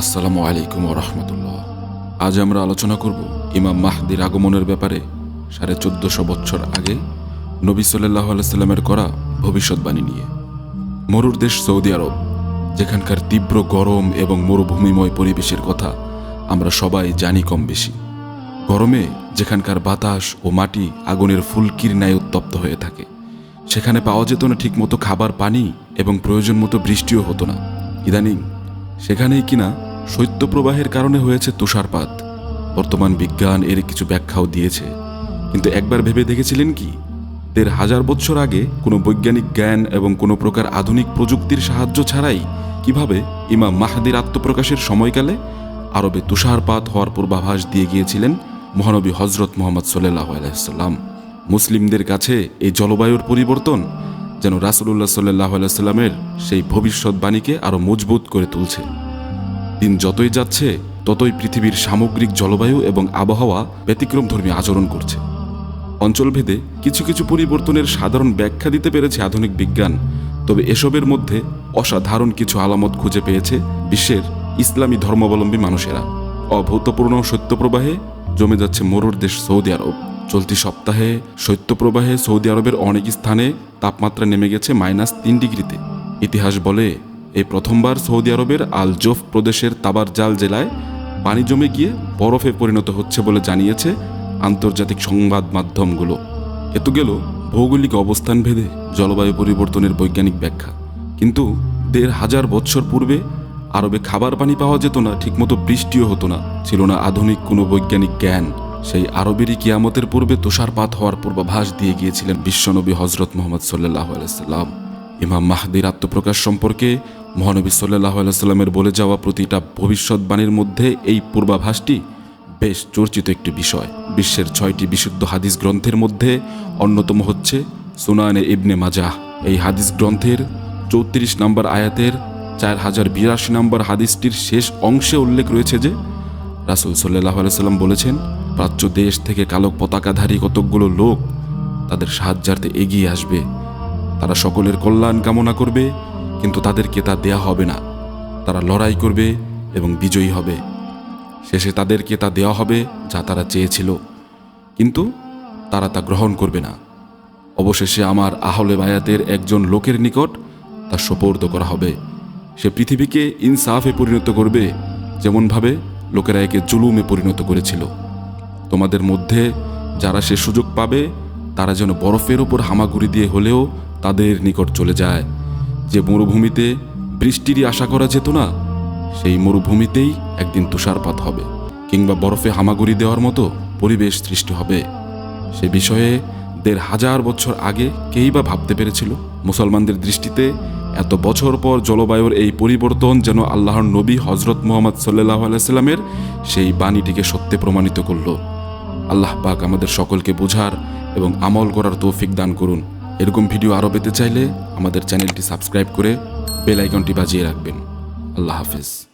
আসসালামু আলাইকুম রহমতুল্লাহ। আজ আমরা আলোচনা করব ইমাম মাহদির আগমনের ব্যাপারে, সাড়ে চোদ্দশো বছর আগে নবী সাল্লাহ আলাইস্লামের করা ভবিষ্যৎবাণী নিয়ে। মরুর দেশ সৌদি আরব, যেখানকার তীব্র গরম এবং মরুভূমিময় পরিবেশের কথা আমরা সবাই জানি কম বেশি। গরমে যেখানকার বাতাস ও মাটি আগুনের ফুলকির ন্যায় উত্তপ্ত হয়ে থাকে, সেখানে পাওয়া যেত না ঠিকমতো খাবার পানি এবং প্রয়োজন মতো বৃষ্টিও হতো না। ইদানিং সেখানেই কিনা শৈত্যপ্রবাহের কারণে হয়েছে তুষারপাত। বর্তমান বিজ্ঞান এর কিছু ব্যাখ্যাও দিয়েছে। কিন্তু একবার ভেবে দেখেছিলেন কি? দেড় হাজার বছর আগে কোনো বৈজ্ঞানিক জ্ঞান এবং কোনো প্রকার আধুনিক প্রযুক্তির সাহায্য ছাড়াই কীভাবে ইমাম মাহাদির আত্মপ্রকাশের সময়কালে আরবে তুষারপাত হওয়ার পূর্বাভাস দিয়ে গিয়েছিলেন মহানবী হজরত মোহাম্মদ সাল্লাহ আলাইসাল্লাম মুসলিমদের কাছে এই জলবায়ুর পরিবর্তন যেন রাসুলুল্লাহ সাল্লাহ আলাইস্লামের সেই ভবিষ্যৎবাণীকে আরও মজবুত করে তুলছে। দিন যতই যাচ্ছে, ততই পৃথিবীর সামগ্রিক জলবায়ু এবং আবহাওয়া ব্যতিক্রমধর্মী আচরণ করছে। অঞ্চলভেদে কিছু কিছু পরিবর্তনের সাধারণ ব্যাখ্যা দিতে পেরেছে আধুনিক বিজ্ঞান, তবে এসবের মধ্যে অসাধারণ কিছু আলামত খুঁজে পেয়েছে বিশ্বের ইসলামী ধর্মাবলম্বী মানুষেরা। অভূতপূর্ণ সত্যপ্রবাহে জমে যাচ্ছে মরুর দেশ সৌদি আরব। চলতি সপ্তাহে শৈত্যপ্রবাহে সৌদি আরবের অনেক স্থানে তাপমাত্রা নেমে গেছে মাইনাস তিন ডিগ্রিতে। ইতিহাস বলে এই প্রথমবার সৌদি আরবের আল জোফ প্রদেশের তাবারজাল জেলায় পানি জমে গিয়ে বরফে পরিণত হচ্ছে বলে জানিয়েছে আন্তর্জাতিক সংবাদ মাধ্যমগুলো। এত গেল ভৌগোলিক অবস্থান ভেদে জলবায়ু পরিবর্তনের বৈজ্ঞানিক ব্যাখ্যা। কিন্তু দেড় হাজার বৎসর পূর্বে আরবে খাবার পানি পাওয়া যেত না, ঠিকমতো বৃষ্টিও হতো না, ছিল না আধুনিক কোনো বৈজ্ঞানিক জ্ঞান। সেই আরবেরই কিয়ামতের পূর্বে তুষারপাত হওয়ার পূর্বাভাস দিয়ে গিয়েছিলেন বিশ্বনবী হজরত মোহাম্মদ সাল্লাহ আলাইসাল্লাম ইমাম মাহদির আত্মপ্রকাশ সম্পর্কে মহানবী সাল্লাহ আলাইস্লামের বলে যাওয়া প্রতিটা ভবিষ্যৎবাণীর মধ্যে এই পূর্বাভাসটি বেশ চর্চিত একটি বিষয়। বিশ্বের ছয়টি বিশুদ্ধ হাদিস গ্রন্থের মধ্যে অন্যতম হচ্ছে সুনানে ইবনে মাজাহ। এই হাদিস গ্রন্থের চৌত্রিশ নম্বর আয়াতের চার হাজার বিরাশি নম্বর হাদিসটির শেষ অংশে উল্লেখ রয়েছে যে, রাসুল সাল্লাহ আলাইসাল্লাম বলেছেন, প্রাচ্য দেশ থেকে কালক পতাকাধারী কতকগুলো লোক তাদের সাহায্যার্থে এগিয়ে আসবে। তারা সকলের কল্যাণ কামনা করবে। কিন্তু তাদেরকে তা দেয়া হবে না। তারা লড়াই করবে এবং বিজয়ী হবে। শেষে তাদেরকে তা দেওয়া হবে যা তারা চেয়েছিল। কিন্তু তারা তা গ্রহণ করবে না। অবশেষে আমার আহলে বায়াতের একজন লোকের নিকট তা সোপর্দ করা হবে। সে পৃথিবীকে ইনসাফে পরিণত করবে, যেমনভাবে লোকেরা একে জুলুমে পরিণত করেছিল। তোমাদের মধ্যে যারা সে সুযোগ পাবে, তারা যেন বরফের ওপর হামাগুড়ি দিয়ে হলেও তাদের নিকট চলে যায়। যে মরুভূমিতে বৃষ্টিরই আশা করা যেত না, সেই মরুভূমিতেই একদিন তুষারপাত হবে কিংবা বরফে হামাগুড়ি দেওয়ার মতো পরিবেশ সৃষ্টি হবে। সে বিষয়ে দেড় হাজার বছর আগে কেই বা ভাবতে পেরেছিল? মুসলমানদের দৃষ্টিতে এত বছর পর জলবায়ুর এই পরিবর্তন যেন আল্লাহর নবী হজরত মোহাম্মদ সাল্লাহ আলাইস্লামের সেই বাণীটিকে সত্যে প্রমাণিত করল। আল্লাহ পাক আমাদের সকলকে বোঝার এবং আমল করার তৌফিক দান করুন। এরকম ভিডিও আরও পেতে চাইলে আমাদের চ্যানেলটি সাবস্ক্রাইব করে বেল আইকনটি বাজিয়ে রাখবেন। আল্লাহ হাফিজ।